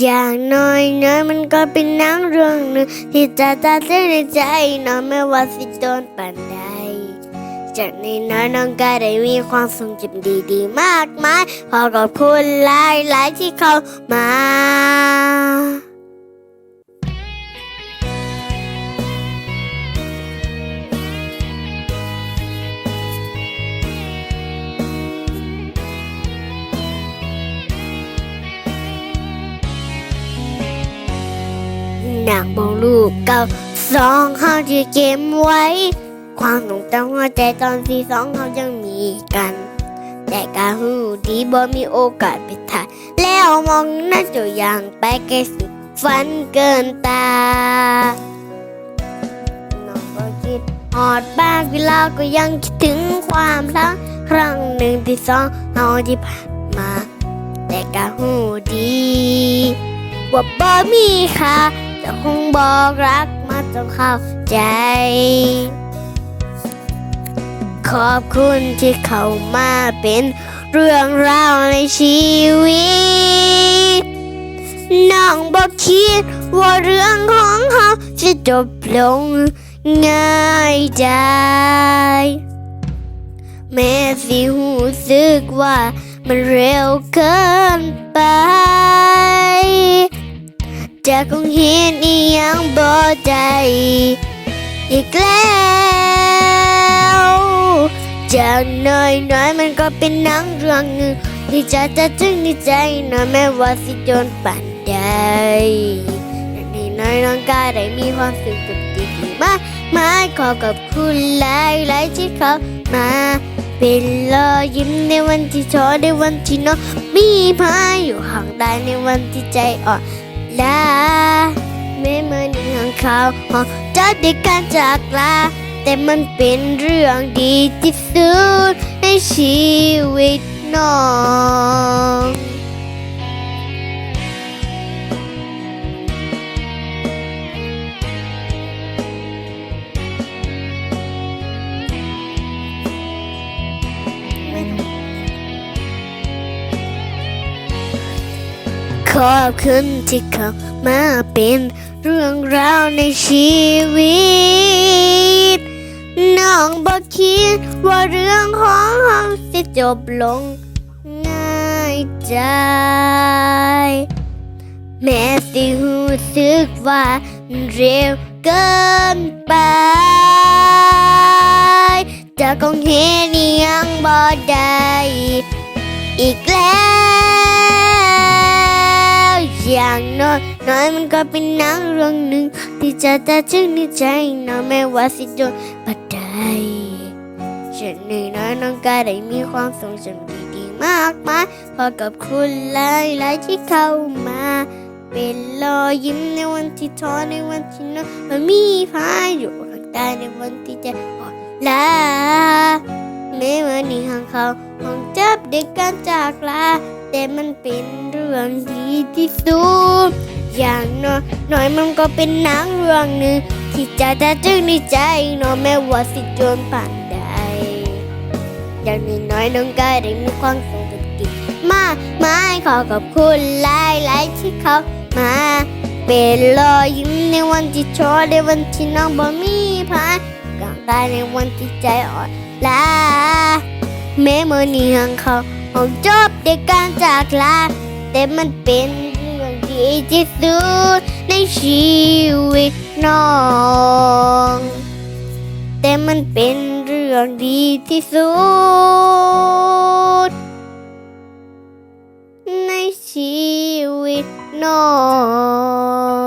อย่างน้อยน้อมันก็เป็นนังเรื่องหนึ่งที่จะตัดสินในใจน้องไม่ว่าสิโดนปันใดจากในน้อยน้องก็ได้มีความทรงจำดีๆ มากมายพอกับคุณหลายๆที่เข้ามา หนักมองรูปเก่าสองเขาที่เก็บไว้ ความทรงจำหัวใจตอนที่สองเขายังมีกัน แต่กาหูดีบ่มีโอกาสไปถ่ายแล้วมองน้าตัวอย่างไปไกลสุดฝันเกินตาน้องก็คิดหอดบ้างเวลาก็ยังคิดถึงความรักครั้งหนึ่งที่สองเราที่ผ่านมา แต่กาหูดี ว่าบ่มีค่า จะคงบอกรักมาจนเข้าใจ ขอบคุณที่เข้ามาเป็นเรื่องราวในชีวิต น้องบอกคิดว่าเรื่องของเขาจะจบลงง่ายได้แม้สิหูสึกว่ามันเร็วเกินไป จะคงเห็นอีหยังบ่ใจอีกแล้วจากน้อยน้อยมันก็เป็นหนังเรื่องหนึ่งที่จะจะจึงในใจนะแม้ว่าสิจนป่านใดนี้น้อยน้องก็ได้มีความสุขกับดีๆมากมายขอกับคุณหลายหลายที่เขามาเป็นรอยยิ้มในวันที่ท้อในวันที่น้องมีพายอยู่ห่างได้ในวันที่ใจอ่อน ลาแม้เมื่อหนึ่งห่างเขาหองจะได้การจากลา แต่มันเป็นเรื่องดีที่สุดในชีวิตน้อง ขอบคุณที่เข้ามาเป็นเรื่องราวในชีวิต น้องบอกคิดว่าเรื่องของเราจะจบลงง่ายใจ แม้สิหูสึกว่าเร็วเกินไปจะคงเห็นียังบ่ได้อีกแล้ว อย่างน้อยน้อยมันก็เป็นนังเรื่องหนึ่ง ที่จะแต่จึงในใจน้องไม่ว่าสิโดนบัดใดฉันนี่น้อยน้องก็ได้มีความทรงจำดีๆมากมายพอกับคุณหลายๆที่เข้ามาเป็นรอยยิ้มในวันที่ท้อในวันที่น้องมันมีพายุข้างใต้ในวันที่ใจอ่อนล้าแม้วันนี้ห่างเขาห้องจับ เด็กกันจากลาแต่มันเป็นเรื่องดีที่สุดอย่างน้อยน้อยมันก็เป็นหนังเรื่องหนึ่งที่จะแต่จึงในใจน้องแม้ว่าสิจนผ่านใดอย่างนี้น้อยน้องก็ได้มีความสุขดีมากมายขอขอบคุณหลายหลายที่เขามาเป็นรอยยิ้มในวันที่โชอในวันที่น้องบ่มีพายกลางตายในวันที่ใจอ่อนลา แม้เมื่อนี้ห่างเขาผมจบในการจากลาแต่มันเป็นเรื่องดีที่สุดในชีวิตน้อง แต่มันเป็นเรื่องดีที่สุด ในชีวิตน้อง